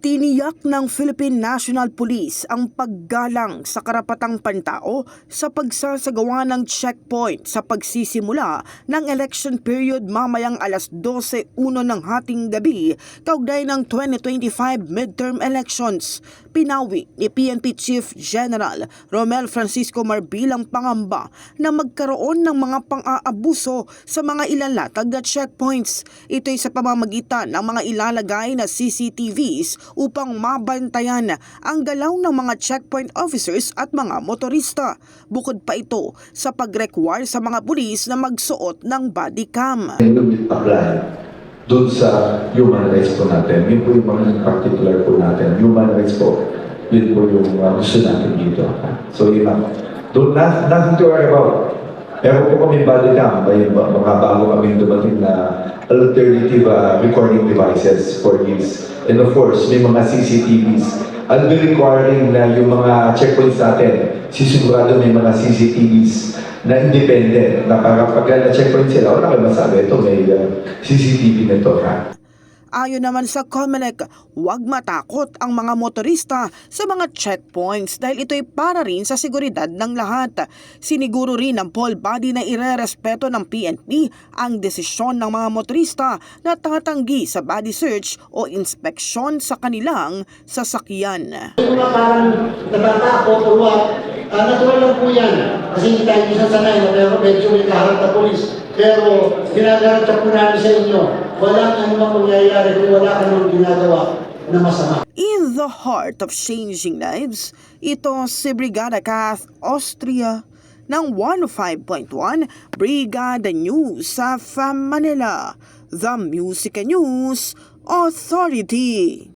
Tiniyak ng Philippine National Police ang paggalang sa karapatang pantao sa pagsasagawa ng checkpoint sa pagsisimula ng election period mamayang alas 12.01 ng hating gabi kaugnay ng 2025 midterm elections. Pinawi ni PNP Chief General Romel Francisco Marbilang pangamba na magkaroon ng mga pang-aabuso sa mga ilalatag na checkpoints. Ito'y sa pamamagitan ng mga ilalagay na CCTVs upang mabantayan ang galaw ng mga checkpoint officers at mga motorista. Bukod pa ito sa pag-require sa mga pulis na magsuot ng body cam. and will apply doon sa human rights po natin. Yun po yung mga particular po natin. Human rights po, yun po yung uh, gusto natin dito. So yun lang. Don't, not, nothing to worry about. Meron po kami body cam, may mga bago kami dumating na alternative uh, recording devices for this. And of course, may mga CCTVs. I'll be requiring na yung mga checkpoints natin, sisigurado may mga CCTVs na independent, na para pag na-checkpoint sila, wala kayo masabi, ito may uh, CCTV nito ha. Ayon naman sa COMELEC, huwag matakot ang mga motorista sa mga checkpoints dahil ito'y para rin sa seguridad ng lahat. Siniguro rin ng poll body na irerespeto ng PNP ang desisyon ng mga motorista na tatanggi sa body search o inspeksyon sa kanilang sasakyan. Mga parang natatakot what, ah, natural lang po yan. Kasi hindi tayo minsan sanay na pero medyo may kaharap na polis. Pero ginagarantya po namin sa inyo, walang anumang mangyayari kung wala ka namang ginagawa na masama. In the heart of changing lives, ito si Brigada Kath Austria ng 105.1 Brigada News sa Manila, The Music News Authority.